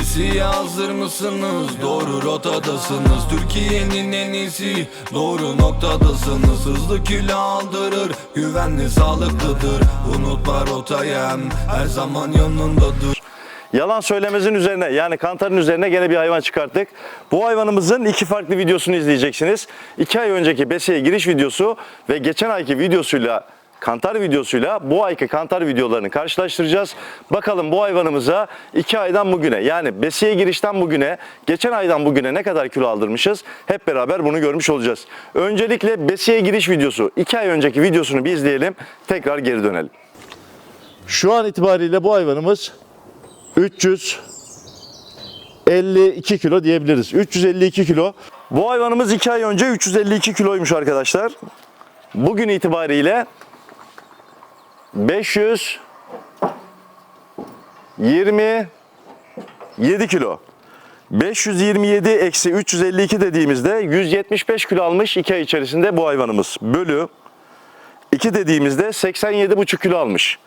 Besiye hazır mısınız? Doğru rotadasınız. Türkiye'nin en iyisi. Doğru noktadasınız. Hızlı kilo aldırır. Güvenli sağlıklıdır. Unutma rotayem. Her zaman yanındadır. Yalan söylemezin üzerine yani kantarın üzerine gene bir hayvan çıkarttık. Bu hayvanımızın iki farklı videosunu izleyeceksiniz. İki ay önceki besiye giriş videosu ve geçen ayki videosuyla kantar videosuyla bu ayki kantar videolarını karşılaştıracağız. Bakalım bu hayvanımıza iki aydan bugüne yani besiye girişten bugüne geçen aydan bugüne ne kadar kilo aldırmışız hep beraber bunu görmüş olacağız. Öncelikle besiye giriş videosu iki ay önceki videosunu bir izleyelim tekrar geri dönelim. Şu an itibariyle bu hayvanımız 352 kilo diyebiliriz. 352 kilo. Bu hayvanımız 2 ay önce 352 kiloymuş arkadaşlar. Bugün itibariyle 527 kilo. 527 eksi 352 dediğimizde 175 kilo almış 2 ay içerisinde bu hayvanımız. Bölü 2 dediğimizde 87,5 kilo almış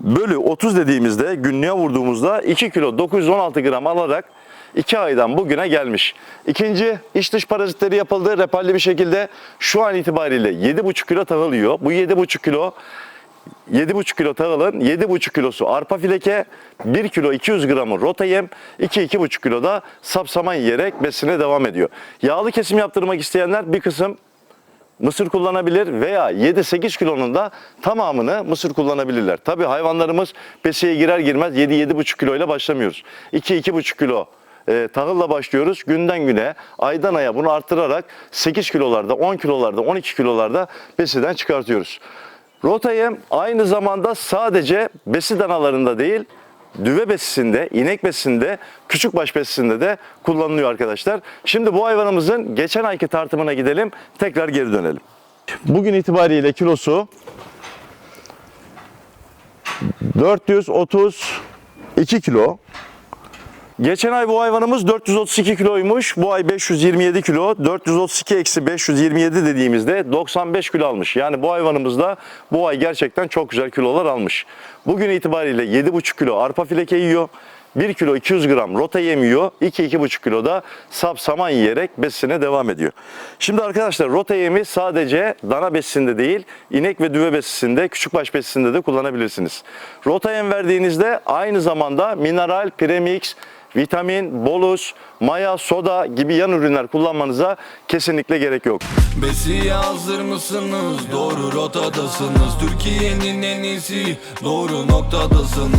bölü 30 dediğimizde günlüğe vurduğumuzda 2 kilo 916 gram alarak 2 aydan bugüne gelmiş. İkinci iç dış parazitleri yapıldı repalli bir şekilde şu an itibariyle 7,5 kilo tahıl yiyor. Bu 7,5 kilo 7,5 kilo tahılın 7,5 kilosu arpa fileke, 1 kilo 200 gramı rota yem, 2-2,5 kilo da sapsaman yiyerek besine devam ediyor. Yağlı kesim yaptırmak isteyenler bir kısım mısır kullanabilir veya 7-8 kilonun da tamamını mısır kullanabilirler. Tabi hayvanlarımız besiye girer girmez 7-7,5 kiloyla başlamıyoruz. 2-2,5 kilo e, tahılla başlıyoruz. Günden güne, aydan aya bunu arttırarak 8 kilolarda, 10 kilolarda, 12 kilolarda besiden çıkartıyoruz. Rota yem aynı zamanda sadece besi danalarında değil, düve besisinde, inek besisinde, küçük baş besisinde de kullanılıyor arkadaşlar. Şimdi bu hayvanımızın geçen ayki tartımına gidelim, tekrar geri dönelim. Bugün itibariyle kilosu 432 kilo. Geçen ay bu hayvanımız 432 kiloymuş. Bu ay 527 kilo. 432 eksi 527 dediğimizde 95 kilo almış. Yani bu hayvanımız da bu ay gerçekten çok güzel kilolar almış. Bugün itibariyle 7,5 kilo arpa fileke yiyor. 1 kilo 200 gram rota yemiyor. 2-2,5 kilo da sap saman yiyerek besine devam ediyor. Şimdi arkadaşlar rota yemi sadece dana besisinde değil, inek ve düve besisinde, küçükbaş besisinde de kullanabilirsiniz. Rota yem verdiğinizde aynı zamanda mineral, premix, vitamin, bolus, maya, soda gibi yan ürünler kullanmanıza kesinlikle gerek yok. Besiye hazır mısınız? Doğru rotadasınız Türkiye'nin en iyisi Doğru noktadasınız